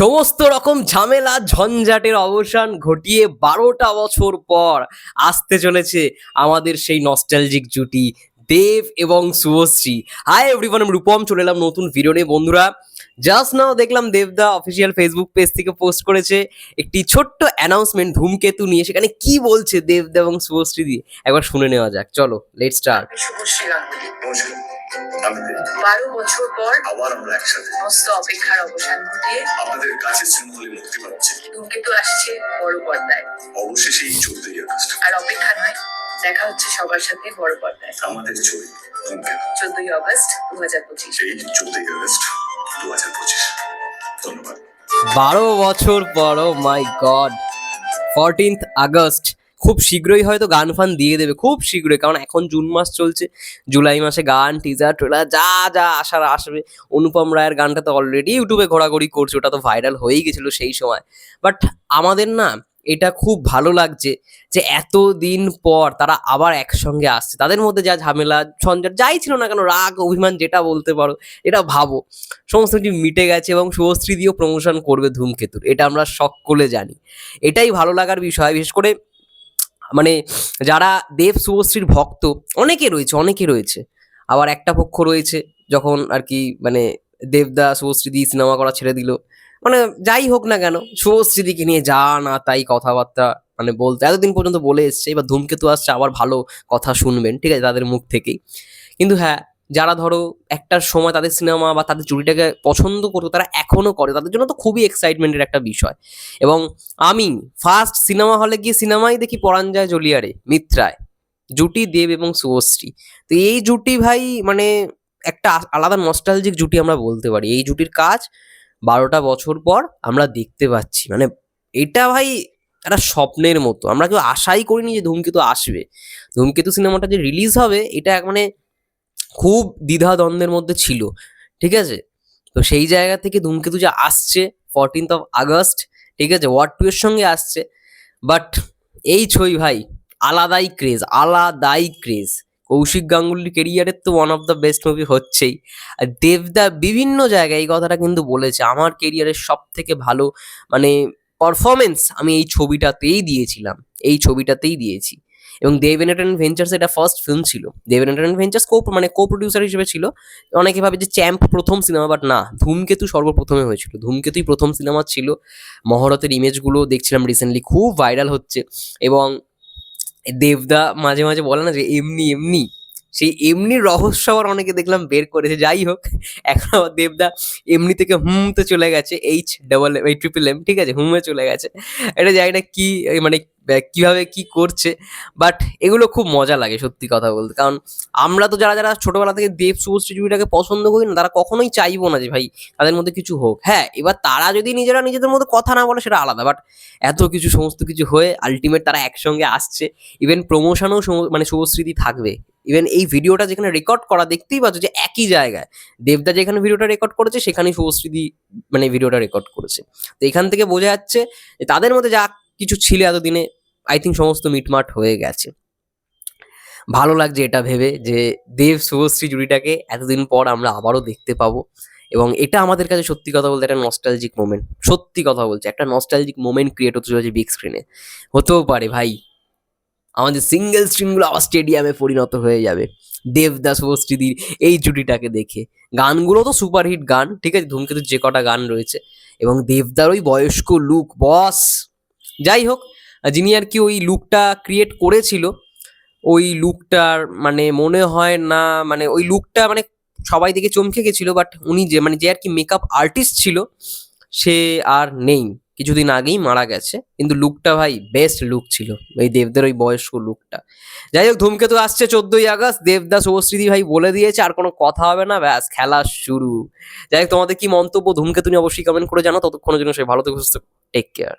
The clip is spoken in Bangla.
সমস্ত রকম ঝামেলা, ঝঞ্ঝাটের অবসান ঘটিয়ে বারোটা বছর পর আসতে চলেছে আমাদের সেই নস্টালজিক জুটি, দেব এবং শুভশ্রী। হাই এভরিওয়ান আমি রূপম, চলে এলাম নতুন ভিডিও নিয়ে। বন্ধুরা জাস্ট নাও দেখলাম দেবদা অফিসিয়াল ফেসবুক পেজ থেকে পোস্ট করেছে একটি ছোট্ট অ্যানাউন্সমেন্ট ধূমকেতু নিয়ে, সেখানে কি বলছে দেবদা এবং শুভশ্রী দিয়ে? একবার শুনে নেওয়া যাক। চলো লেট স্টার্ট বারো বছর পর আবার আমরা একসাথে। সমস্ত অপেক্ষার অবসান ঘটিয়ে আপনাদের কাছে শৃঙ্খলে মুক্তি পাচ্ছে। ধূমকেতু আসছে বড় পর্দায়। অবশেষে এই চোদ্দই আগস্ট আর অপেক্ষা নয় দেখা হচ্ছে সবার সাথে বড় পর্দায়। আমাদের ছবি ধূমকেতু চোদ্দই আগস্ট দু হাজার পঁচিশ। এই চোদ্দই আগস্ট দু হাজার পঁচিশ। ধন্যবাদ। বারো বছর পর মাই গড ফোরটিন্থ আগস্ট খুব শীঘ্রই হয়তো গান ফান দিয়ে দেবে, খুব শীঘ্রই, কারণ এখন জুন মাস চলছে, জুলাই মাসে গান টিজার ট্রেলার যা যা আসার আসবে। অনুপম রায়ের গানটা তো অলরেডি ইউটিউবে ঘোরাঘুরি করছে, ওটা তো ভাইরাল হয়েই গেছিল সেই সময়। বাট আমাদের না, এটা খুব ভালো লাগছে যে এত দিন পর তারা আবার একসঙ্গে আসছে। তাদের মধ্যে যা ঝামেলা, ঝঞ্ঝাট, যাই ছিল না কেন, রাগ, অভিমান, যেটা বলতে পারো, এটা ভাবো। সমস্ত কিছু মিটে গেছে এবং শুভশ্রী দিয়েও প্রমোশন করবে ধূমকেতুর, এটা আমরা সকলে জানি। এটাই ভালো লাগার বিষয়, বিশেষ করে মানে যারা দেব শুভশ্রীর ভক্ত, অনেকে রয়েছে অনেকে রয়েছে। আবার একটা পক্ষ রয়েছে, যখন আর কি মানে দেবদা শুভশ্রী দিয়ে সিনেমা করা ছেড়ে দিল। মানে যাই হোক না কেন শুভশ্রীদিকে নিয়ে যা না তাই কথাবার্তা মানে বলতে, এতদিন পর্যন্ত বলে এসছে, এবার ধূমকেতু আসছে, আবার ভালো কথা শুনবেন, ঠিক আছে, তাদের মুখ থেকেই। কিন্তু হ্যাঁ যারা ধরো একটার সময় তাদের সিনেমা বা তাদের জুড়িটাকে পছন্দ করতো, তারা এখনও করে। তাদের জন্য তো খুবই এক্সাইটমেন্টের একটা বিষয়। এবং আমি ফার্স্ট সিনেমা হলে গিয়ে সিনেমাই দেখি পরাঞ্জয় জলিয়ারে, মিত্রায়, জুটি দেব এবং শুভশ্রী। তো এই জুটি ভাই মানে একটা আলাদা নস্টালজিক জুটি আমরা বলতে পারি। এই জুটির কাজ বারোটা বছর পর আমরা দেখতে পাচ্ছি। মানে এটা ভাই একটা স্বপ্নের মতো। আমরা কেউ আশাই করিনি যে ধূমকেতু আসবে। ধূমকেতু সিনেমাটা যে রিলিজ হবে, এটা মানে খুব দ্বিধা দ্বন্দ্বের মধ্যে ছিল, ঠিক আছে? তো সেই জায়গা থেকে ধূমকেতু যে আসছে ফোরটিন্থ অফ আগস্ট, ঠিক আছে? ওয়ার্ড টু এর সঙ্গে আসছে বাট এই ছই ভাই, আলাদাই ক্রেজ আলাদাই ক্রেজ কৌশিক গাঙ্গুলির কেরিয়ারের তো one of the best movie হচ্ছেই। আর দেবদা বিভিন্ন জায়গায় এই কথাটা কিন্তু বলেছে, আমার কেরিয়ারের সব থেকে ভালো মানে পারফরমেন্স আমি এই ছবিটাতেই দিয়েছিলাম, এই ছবিটাতেই দিয়েছি। এবং দেব এন্টারটেন ভেঞ্চার্স এটা ফার্স্ট ফিল্ম ছিল। দেব এন্টারটেন ভেঞ্চার্স কো মানে কো প্রডিউসার হিসেবে ছিল। অনেকে ভাবে যে চ্যাম্প প্রথম সিনেমা বাট না, ধূমকেতু সর্বপ্রথমে হয়েছিল। ধূমকেতুই প্রথম সিনেমা ছিল। মহরতের ইমেজগুলো দেখছিলাম রিসেন্টলি খুব ভাইরাল হচ্ছে। এবং দেবদা মাঝে মাঝে বলে না যে, এমনি এমনি। সেই এমনি রহস্য আবার অনেকে দেখলাম বের করেছে, যাই হোক। এখন আবার দেবদা এমনি থেকে হুমতে চলে গেছে H double E triple M ঠিক আছে? হুমে চলে গেছে। এটা জানি না কি মানে কীভাবে কি করছে বাট এগুলো খুব মজা লাগে সত্যি কথা বলতে। কারণ আমরা তো যারা যারা ছোটবেলা থেকে দেব শুভশ্রী জুড়িটাকে পছন্দ করি না, তারা কখনোই চাইব না যে ভাই তাদের মধ্যে কিছু হোক। হ্যাঁ এবার তারা যদি নিজেরা নিজেদের মধ্যে কথা না বলে, সেটা আলাদা। বাট এত কিছু, সমস্ত কিছু হয়ে আলটিমেট তারা একসঙ্গে আসছে। ইভেন প্রমোশনও মানে শুভশ্রীদি থাকবে। ইভেন এই ভিডিওটা যেখানে রেকর্ড করা, দেখতেই পাচ্ছ যে একই জায়গায়। দেবদা যেখানে ভিডিওটা রেকর্ড করেছে, সেখানেই শুভশ্রীদি মানে ভিডিওটা রেকর্ড করেছে। তো এখান থেকে বোঝা যাচ্ছে যে তাদের মধ্যে যা কিছু ছিল এতদিনে আই থিঙ্ক সমস্ত মিটমাট হয়ে গেছে। ভালো লাগছে এটা ভেবে যে দেব শুভশ্রী জুড়িটাকে এতদিন পর আমরা আবারও দেখতে পাবো। এবং এটা আমাদের কাছে সত্যি কথা বলতে একটা নস্টালজিক মোমেন্ট সত্যি কথা বলছে, একটা নস্টালজিক মোমেন্ট ক্রিয়েট হতে চলেছে বিগ স্ক্রিনে হতেও পারে ভাই। আমাদের সিঙ্গেল স্ট্রিমগুলো আবার স্টেডিয়ামে পরিণত হয়ে যাবে। দেবদাস শুভশ্রীদির এই জুটিটাকে দেখে। গানগুলো তো সুপারহিট গান, ঠিক আছে? ধূমকেতুর যে কটা গান রয়েছে। এবং দেবদার ওই বয়স্ক লুক বস যাই হোক, যিনি আর কি ওই লুকটা ক্রিয়েট করেছিল, ওই লুকটার মানে মনে হয় না মানে ওই লুকটা মানে সবাই দেখে চমকে গেছিল বাট উনি যে মানে যে আর কি মেকআপ আর্টিস্ট ছিল, সে আর নেই। কিছুদিন আগেই মারা গেছে। কিন্তু লুকটা ভাই বেস্ট লুক ছিল, এই দেবদের ওই বয়স্ক লুকটা। যাই হোক, ধূমকেতু আসছে চোদ্দই আগস্ট, দেবদাস শুভশ্রীদি ভাই বলে দিয়েছে, আর কোনো কথা হবে না, ব্যাস, খেলা শুরু। যাই হোক, তোমাদের কি মন্তব্য ধূমকেতু নিয়ে অবশ্যই কমেন্ট করে জানো ততক্ষণের জন্য সে ভালো থেকে, সুস্থ টেক কেয়ার